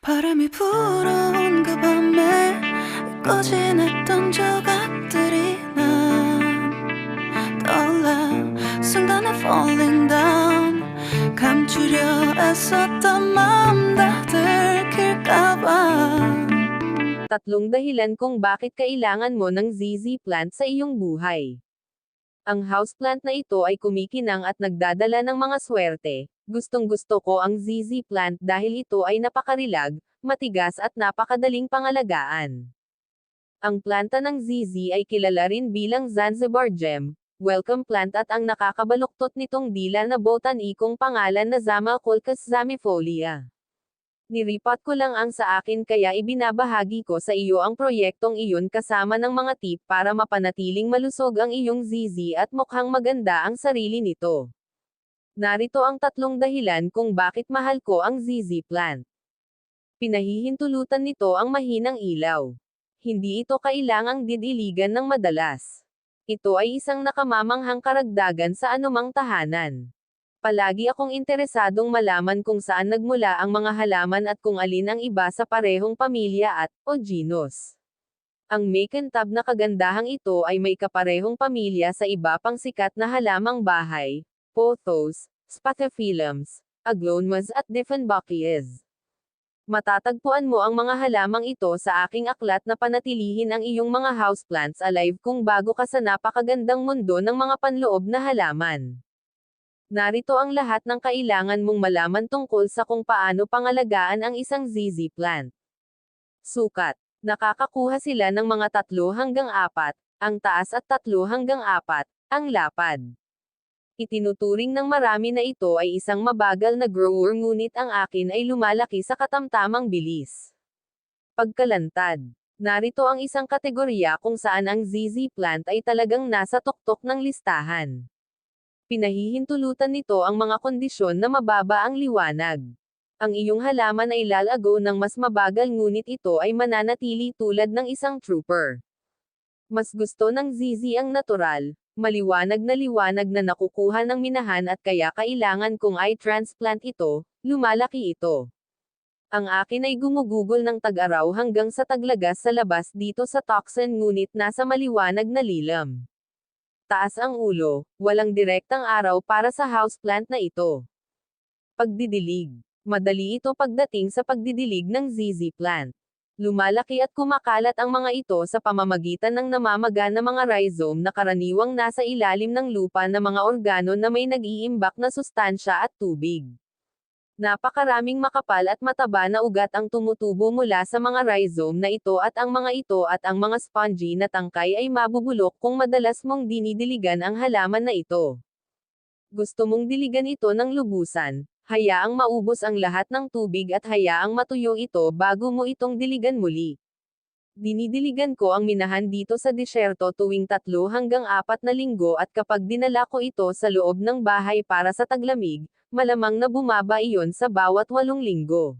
바람이 불어온 그 밤에 잊고 지냈던 조각들이 난 떠올라 순간에 falling down 감추려 애썼던 마음 다 들킬까봐 Tatlong dahilan kung bakit kailangan mo ng ZZ plant sa iyong buhay. Ang houseplant na ito ay kumikinang at nagdadala ng mga swerte. Gustong gusto ko ang ZZ plant dahil ito ay napakarilag, matigas at napakadaling pangalagaan. Ang planta ng ZZ ay kilala rin bilang Zanzibar Gem, welcome plant at ang nakakabaluktot nitong dila na botanikong pangalan na Zamalcolcas zamifolia. Niripat ko lang ang sa akin kaya ibinabahagi ko sa iyo ang proyektong iyon kasama ng mga tip para mapanatiling malusog ang iyong ZZ at mukhang maganda ang sarili nito. Narito ang tatlong dahilan kung bakit mahal ko ang ZZ plant. Pinahihintulutan nito ang mahinang ilaw. Hindi ito kailangang didiligan ng madalas. Ito ay isang nakamamanghang karagdagan sa anumang tahanan. Palagi akong interesadong malaman kung saan nagmula ang mga halaman at kung alin ang iba sa parehong pamilya at, o genus. Ang macantab na kagandahang ito ay may kaparehong pamilya sa iba pang sikat na halamang bahay, pothos, spathiphyllums, aglomas at diphynbockias. Matatagpuan mo ang mga halamang ito sa aking aklat na panatilihin ang iyong mga houseplants alive kung bago ka sa napakagandang mundo ng mga panloob na halaman. Narito ang lahat ng kailangan mong malaman tungkol sa kung paano pangalagaan ang isang ZZ plant. Sukat. Nakakakuha sila ng mga tatlo hanggang apat, ang taas at tatlo hanggang apat, ang lapad. Itinuturing ng marami na ito ay isang mabagal na grower ngunit ang akin ay lumalaki sa katamtamang bilis. Pagkalantad. Narito ang isang kategorya kung saan ang ZZ plant ay talagang nasa tuktok ng listahan. Pinahihintulutan nito ang mga kondisyon na mababa ang liwanag. Ang iyong halaman ay lalago ng mas mabagal ngunit ito ay mananatili tulad ng isang trooper. Mas gusto ng ZZ ang natural, maliwanag na liwanag na nakukuha ng minahan at kaya kailangan kong i-transplant ito, lumalaki ito. Ang akin ay gumugugol ng tag-araw hanggang sa taglagas sa labas dito sa toxin ngunit nasa maliwanag na lilam. Taas ang ulo, walang direktang araw para sa houseplant na ito. Pagdidilig. Madali ito pagdating sa pagdidilig ng ZZ plant. Lumalaki at kumakalat ang mga ito sa pamamagitan ng namamaga na mga rhizome na karaniwang nasa ilalim ng lupa na mga organo na may nag-iimbak na sustansya at tubig. Napakaraming makapal at mataba na ugat ang tumutubo mula sa mga rhizome na ito at ang mga ito at ang mga spongy na tangkay ay mabubulok kung madalas mong dinidiligan ang halaman na ito. Gusto mong diligan ito ng lubusan, hayaang maubos ang lahat ng tubig at hayaang matuyo ito bago mo itong diligan muli. Dinidiligan ko ang minahan dito sa disyerto tuwing tatlo hanggang apat na linggo at kapag dinala ko ito sa loob ng bahay para sa taglamig, malamang na bumaba iyon sa bawat walong linggo.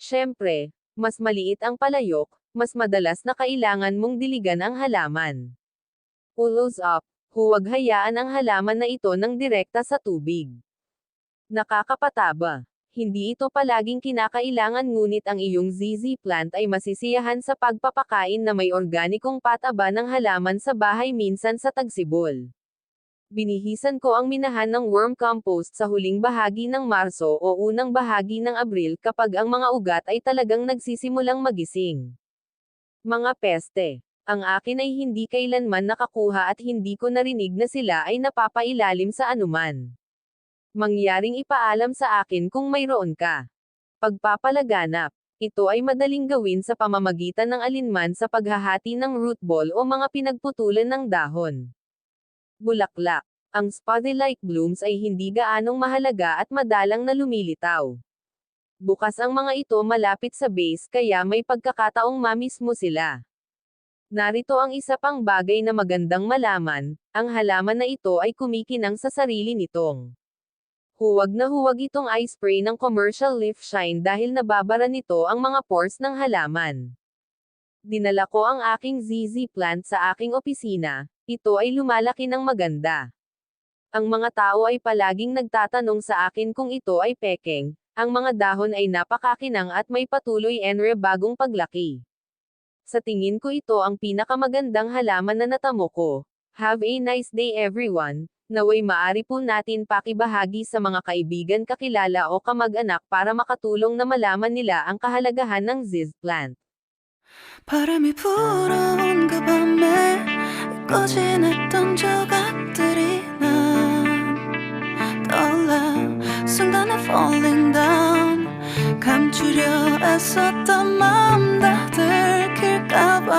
Siyempre, mas maliit ang palayok, mas madalas na kailangan mong diligan ang halaman. Ullows up, huwag hayaan ang halaman na ito ng direkta sa tubig. Nakakapataba. Hindi ito palaging kinakailangan ngunit ang iyong ZZ plant ay masisiyahan sa pagpapakain na may organikong pataba ng halaman sa bahay minsan sa tagsibol. Binihisan ko ang minahan ng worm compost sa huling bahagi ng Marso o unang bahagi ng Abril kapag ang mga ugat ay talagang nagsisimulang magising. Mga peste. Ang akin ay hindi kailanman nakakuha at hindi ko narinig na sila ay napapailalim sa anuman mangyaring ipaalam sa akin kung mayroon ka. Pagpapalaganap. Ito ay madaling gawin sa pamamagitan ng alinman sa paghahati ng root ball o mga pinagputulan ng dahon. Bulaklak. Ang spothy-like blooms ay hindi gaanong mahalaga at madalang na lumilitaw. Bukas ang mga ito malapit sa base kaya may pagkakataong mamis mo sila. Narito ang isa pang bagay na magandang malaman, ang halaman na ito ay kumikinang sa sarili nitong. Huwag na huwag itong eye spray ng commercial leaf shine dahil nababara nito ang mga pores ng halaman. Dinala ko ang aking ZZ plant sa aking opisina, ito ay lumalaki ng maganda. Ang mga tao ay palaging nagtatanong sa akin kung ito ay pekeng, Ang mga dahon ay napakakinang at may patuloy enre bagong paglaki. Sa tingin ko ito ang pinakamagandang halaman na natamo ko. Have a nice day everyone. Naway maari po natin pakibahagi sa mga kaibigan kakilala o kamag-anak para makatulong na malaman nila ang kahalagahan ng ziz plant. 바람이 불어온 그 밤에 잊고 지냈던 조각들이 난 떠올라 순간에 falling down 감추려 애썼던 마음 다 들킬까봐